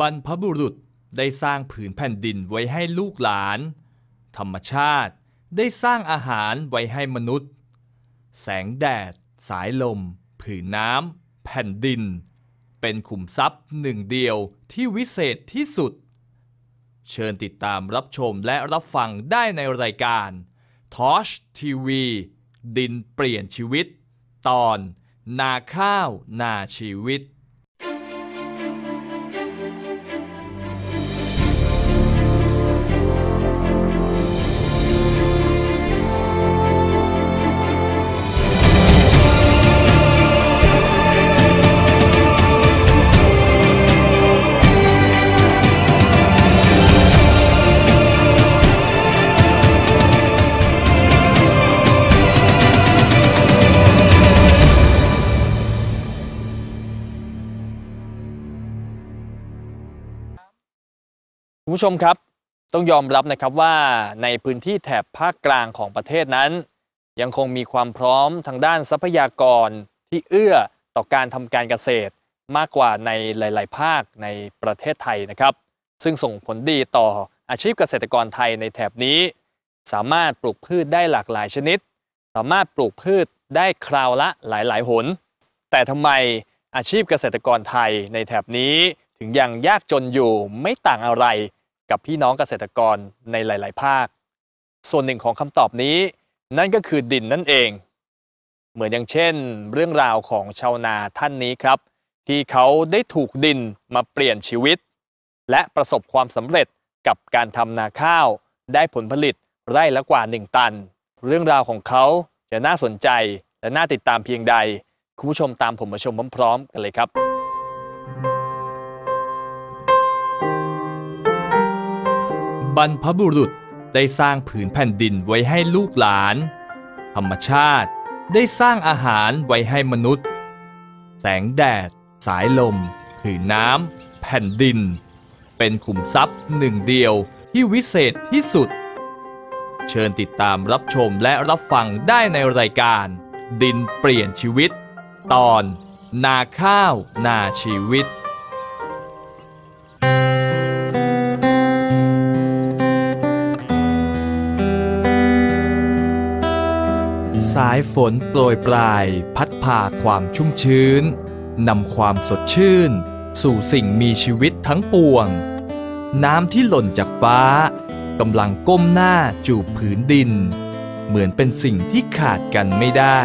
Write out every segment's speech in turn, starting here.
บรรพบุรุษได้สร้างผืนแผ่นดินไว้ให้ลูกหลาน ธรรมชาติได้สร้างอาหารไว้ให้มนุษย์ แสงแดด สายลม ผืนน้ำ แผ่นดิน เป็นขุมทรัพย์หนึ่งเดียวที่วิเศษที่สุด เชิญติดตามรับชมและรับฟังได้ในรายการ Tosh TV ดินเปลี่ยนชีวิต ตอน นาข้าว นาชีวิต ผู้ชมครับ ต้องยอมรับนะครับว่าในพื้นที่แถบภาคกลางของประเทศนั้น ยังคงมีความพร้อมทางด้านทรัพยากรที่เอื้อต่อการทำการเกษตรมากกว่าในหลาย ๆ ภาคในประเทศไทยนะครับ ซึ่งส่งผลดีต่ออาชีพเกษตรกรไทยในแถบนี้ สามารถปลูกพืชได้หลากหลายชนิด สามารถปลูกพืชได้คราวละหลาย ๆ หน แต่ทำไมอาชีพเกษตรกรไทยในแถบนี้ถึงยังยากจนอยู่ไม่ต่างอะไร กับพี่น้องเกษตรกรในหลาย ๆ ภาค ส่วนหนึ่งของคำตอบนี้ นั่นก็คือดินนั่นเอง เหมือนอย่างเช่น เรื่องราวของชาวนาท่านนี้ครับ ที่เขาได้ถูกดินมาเปลี่ยนชีวิต และประสบความสำเร็จกับการทำนาข้าว ได้ผลผลิตไร่ละกว่า 1 ตัน เรื่องราวของเขาจะน่าสนใจและน่าติดตามเพียงใด คุณผู้ชมตามผมมาชมพร้อมๆกันเลยครับ บรรพบุรุษได้สร้างผืนแผ่นดินไว้ให้ลูกหลาน ธรรมชาติได้สร้างอาหารไว้ให้มนุษย์ แสงแดด สายลม ผืนน้ำ แผ่นดิน เป็นขุมทรัพย์หนึ่งเดียวที่วิเศษที่สุด เชิญติดตามรับชมและรับฟังได้ในรายการ ดินเปลี่ยนชีวิต ตอน นาข้าว นาชีวิต สายฝนโปรยปลาย พัดพาความชุ่มชื้นนำความสดชื่น สู่สิ่งมีชีวิตทั้งปวง น้ำที่หล่นจากฟ้ากำลังก้มหน้าจูบผืนดิน เหมือนเป็นสิ่งที่ขาดกันไม่ได้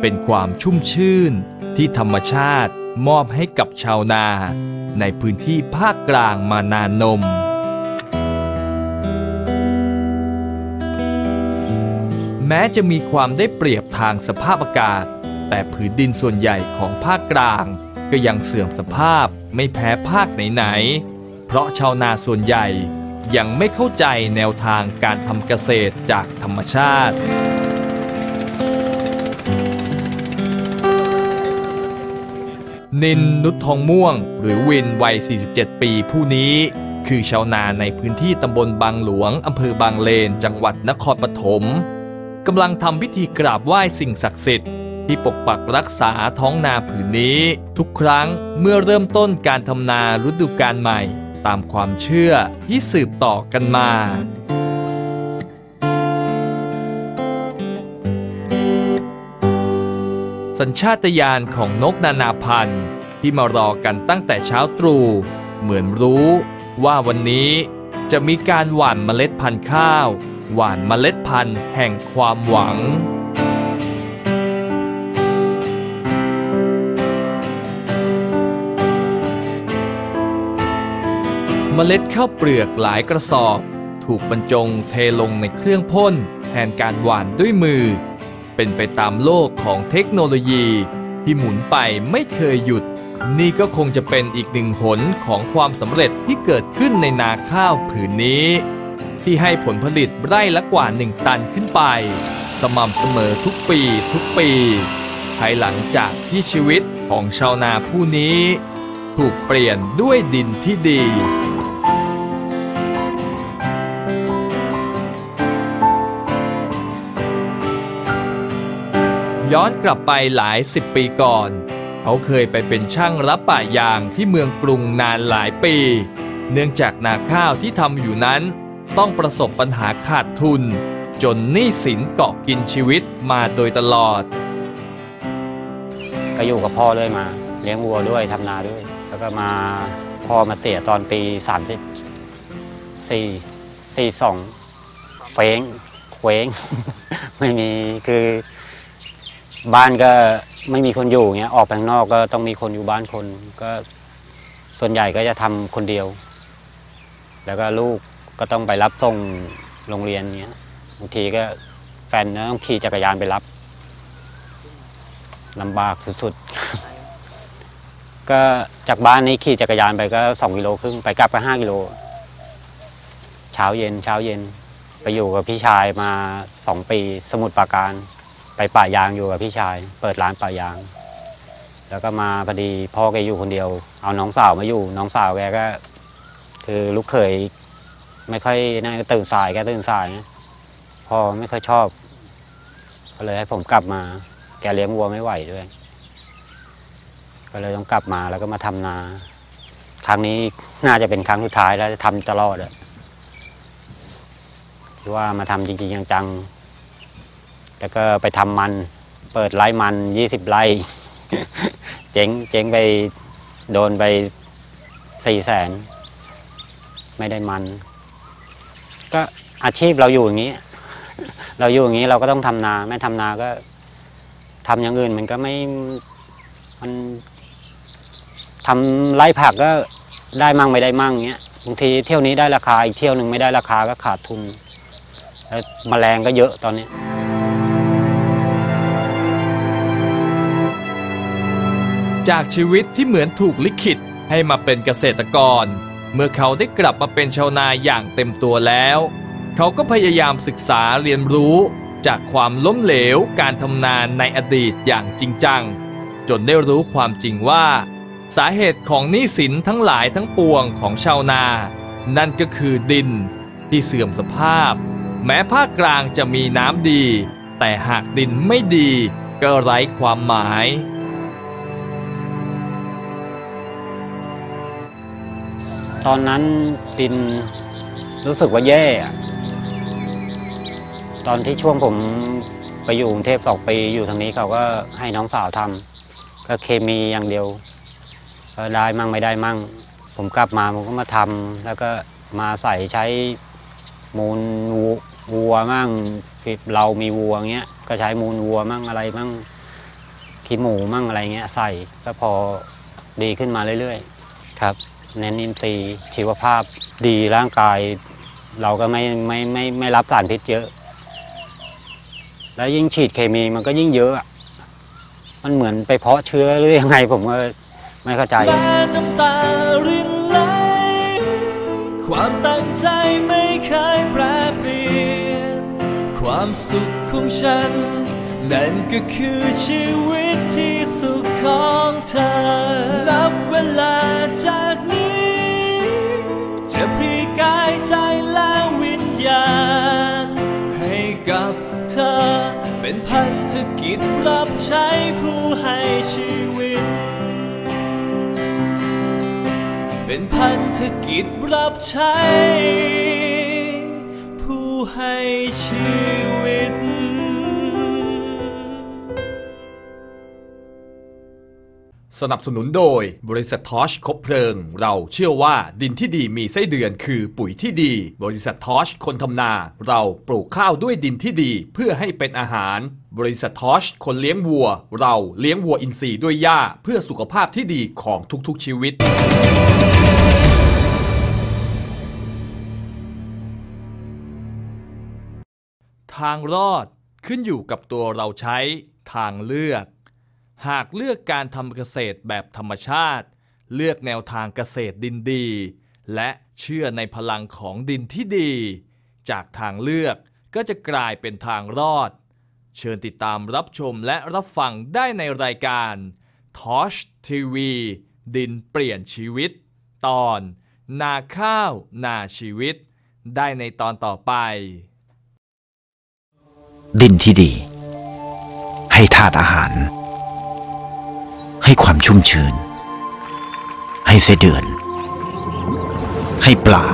เป็นความชุ่มชื่นที่ธรรมชาติมอบให้กับชาวนา ในพื้นที่ภาคกลางมานานนม แม้จะมีความได้เปรียบทางสภาพอากาศ แต่ผืนดินส่วนใหญ่ของภาคกลาง ก็ยังเสื่อมสภาพไม่แพ้ภาคไหนๆ เพราะชาวนาส่วนใหญ่ยังไม่เข้าใจแนวทางการทำเกษตรจากธรรมชาติ นินนุชทองม่วง หรือวินวัย 47 ปีผู้นี้ คือชาวนาในพื้นที่ตำบลบางหลวงอำเภอบางเลน จังหวัดนครปฐม กำลังทำพิธีกราบไหว้สิ่งศักดิ์สิทธิ์ที่ปกปักรักษาท้องนาผืนนี้ ทุกครั้งเมื่อเริ่มต้นการทำนาฤดูกาลใหม่ ตามความเชื่อที่สืบต่อกันมาสัญชาตญาณของนกนานาพันธุ์ ที่มารอกันตั้งแต่เช้าตรู่เหมือนรู้ว่าวันนี้จะมีการหว่านเมล็ดพันธุ์ข้าว หว่านเมล็ดพันธุ์แห่งความหวังเมล็ดข้าวเปลือกหลายกระสอบ ถูกบรรจงเทลงในเครื่องพ่นแทนการหว่านด้วยมือ เป็นไปตามโลกของเทคโนโลยีที่หมุนไปไม่เคยหยุด นี่ก็คงจะเป็นอีกหนึ่งผลของความสำเร็จที่เกิดขึ้นในนาข้าวผืนนี้ ที่ให้ผลผลิตไร่ละกว่า 1 ตันขึ้นไป สม่ำเสมอทุกปีทุกปี ภายหลังจากที่ชีวิตของชาวนาผู้นี้ ถูกเปลี่ยนด้วยดินที่ดีย้อนกลับไปหลายสิบปีก่อน เขาเคยไปเป็นช่างรับป่ายางที่เมืองกรุงนานหลายปี เนื่องจากนาข้าวที่ทำอยู่นั้น ต้องประสบปัญหาขาดทุน จนหนี้สินเกาะกินชีวิตมาโดยตลอด ก็อยู่กับพ่อเลยมา เลี้ยงวัวด้วยทำนาด้วย แล้วก็มาพ่อมาเสียตอนปีสามสิบสี่สี่สองเฟ้งเคว้ง ไม่มีคือ บ้านก็ไม่มีคนอยู่เงี้ยออกไปข้างนอกก็ต้องมีคนอยู่บ้านคนก็ส่วนใหญ่ก็จะทำคนเดียว แล้วก็ลูก ก็ต้องไปรับส่งโรงเรียนเงี้ยบางทีก็แฟนต้องขี่จักรยานไปรับลำบากสุดๆ ก็จากบ้านนี้ขี่จักรยานไปก็สองกิโลครึ่งไปกลับก็ห้ากิโล เช้าเย็นเช้าเย็น ไปอยู่กับพี่ชายมาสองปีสมุทรปราการ ไปป่ายางอยู่กับพี่ชาย เปิดร้านป่ายาง แล้วก็มาพอดีพ่อแกอยู่คนเดียว เอาน้องสาวมาอยู่ น้องสาวแกก็ คือลูกเขย ไม่ค่อยน่าตื่นสายแกตื่นสายนะพอไม่ค่อยชอบ ก็เลยให้ผมกลับมา แกเลี้ยงวัวไม่ไหวด้วย ก็เลยต้องกลับมาแล้วก็มาทำนา ครั้งนี้น่าจะเป็นครั้งสุดท้ายแล้วจะทำตลอดอะที่ว่ามาทำจริงๆจังๆแล้วก็ไปทำมัน เปิดไร่มันยี่สิบไร่เจ๊งเจ๊งไปโดนไปสี่แสนไม่ได้มัน ก็อาชีพเราอยู่อย่างนี้ เราอยู่อย่างนี้เราก็ต้องทำนา ไม่ทำนาก็ทำอย่างอื่นมันก็ไม่มันทำไร่ผักก็ได้มั่งไม่ได้มั่งเงี้ยบางทีเที่ยวนี้ได้ราคาอีกเที่ยวหนึ่งไม่ได้ราคาก็ขาดทุนแล้วแมลงก็เยอะตอนนี้จากชีวิตที่เหมือนถูกลิขิตให้มาเป็นเกษตรกร เมื่อเขาได้กลับมาเป็นชาวนาอย่างเต็มตัวแล้ว เขาก็พยายามศึกษาเรียนรู้จากความล้มเหลวการทำนาในอดีตอย่างจริงจัง จนได้รู้ความจริงว่า สาเหตุของหนี้สินทั้งหลายทั้งปวงของชาวนา นั่นก็คือดินที่เสื่อมสภาพ แม้ภาคกลางจะมีน้ำดี แต่หากดินไม่ดีก็ไร้ความหมาย ตอนนั้นดินรู้สึกว่าแย่ ตอนที่ช่วงผมไปอยู่กรุงเทพสองปีอยู่ทางนี้เขาก็ให้น้องสาวทำก็เคมีอย่างเดียวก็ได้มั่งไม่ได้มั่ง ผมกลับมาผมก็มาทำแล้วก็มาใส่ใช้มูลวัวมั่งเรามีวัวเงี้ยก็ใช้มูลวัวมั่งอะไรมั่งขี้หมูมั่งอะไรเงี้ยใส่ก็พอดีขึ้นมาเรื่อย ๆ ครับ เน้นอินทรีย์ชีวภาพดีร่างกาย เราก็ไม่ไม่ไมไม่ไม่รับสารพิษเยอะ แล้วยิ่งฉีดเคมีมันก็ยิ่งเยอะ มันเหมือนไปเพาะเชื้อหรือยังไงผมก็ไม่เข้าใจแม้น้ำตารินความตั้งใจไม่เคยแปรเปลี่ยน ความสุขของฉัน นั่นก็คือชีวิตที่สุขของเธอ ใช้ผู้ให้ชีวิต เป็นพันธกิจรับใช้ ผู้ให้ชีวิต สนับสนุนโดยบริษัททอชคบเพลิง เราเชื่อว่าดินที่ดีมีไส้เดือนคือปุ๋ยที่ดี บริษัททอชคนทำนา เราปลูกข้าวด้วยดินที่ดีเพื่อให้เป็นอาหาร บริษัททอชคนเลี้ยงวัว เราเลี้ยงวัวอินทรีย์ด้วยหญ้าเพื่อสุขภาพที่ดีของทุกๆชีวิตทางรอดขึ้นอยู่กับตัวเราใช้ทางเลือก หากเลือกการทำเกษตรแบบธรรมชาติ เลือกแนวทางเกษตรดินดี และเชื่อในพลังของดินที่ดี จากทางเลือกก็จะกลายเป็นทางรอด เชิญติดตามรับชมและรับฟังได้ในรายการ Tosh TV ดินเปลี่ยนชีวิต ตอน นาข้าว นาชีวิต ได้ในตอนต่อไป ดินที่ดี ให้ธาตุอาหาร ให้ความชุ่มชื้น ให้ไส้เดือน ให้ปลา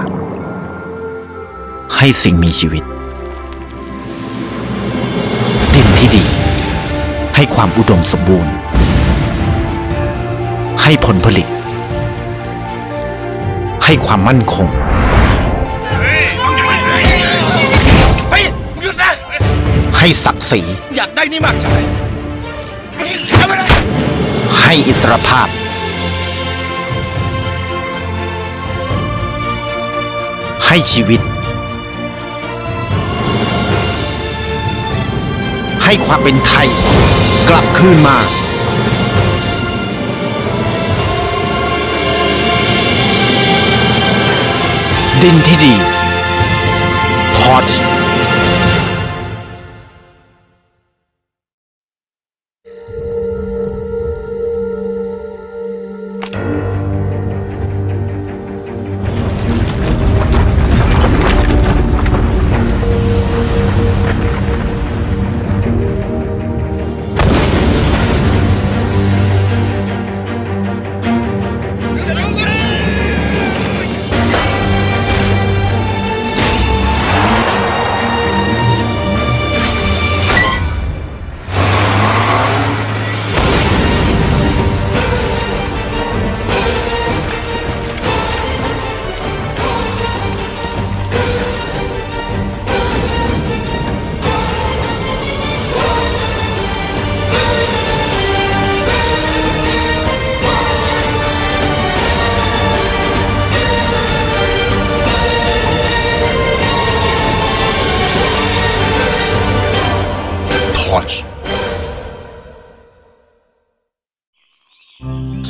ให้สิ่งมีชีวิต ดินที่ดี ให้ความอุดมสมบูรณ์ ให้ผลผลิต ให้ความมั่นคงเฮ้ยหยุดนะให้ศักดิ์ศรีอยากได้นี่มากใช่ ให้อิสรภาพ ให้ชีวิต ให้ความเป็นไทย กลับคืนมาดินที่ดี ทอช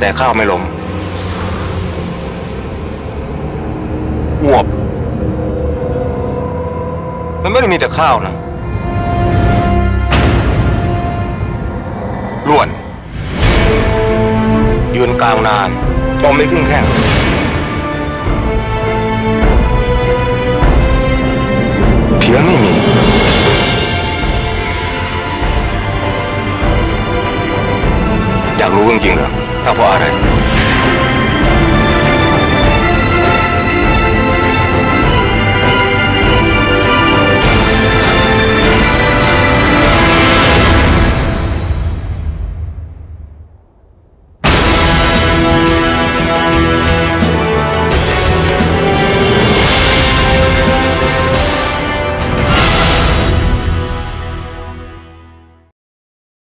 แต่ข้าวไม่ลมอวบ มันไม่ได้มีแต่ข้าวนะล้วน ยืนกลางนานมองไม่ครึ่งแข้งเพียงไม่มีอยากรู้จริงๆเหรอ capo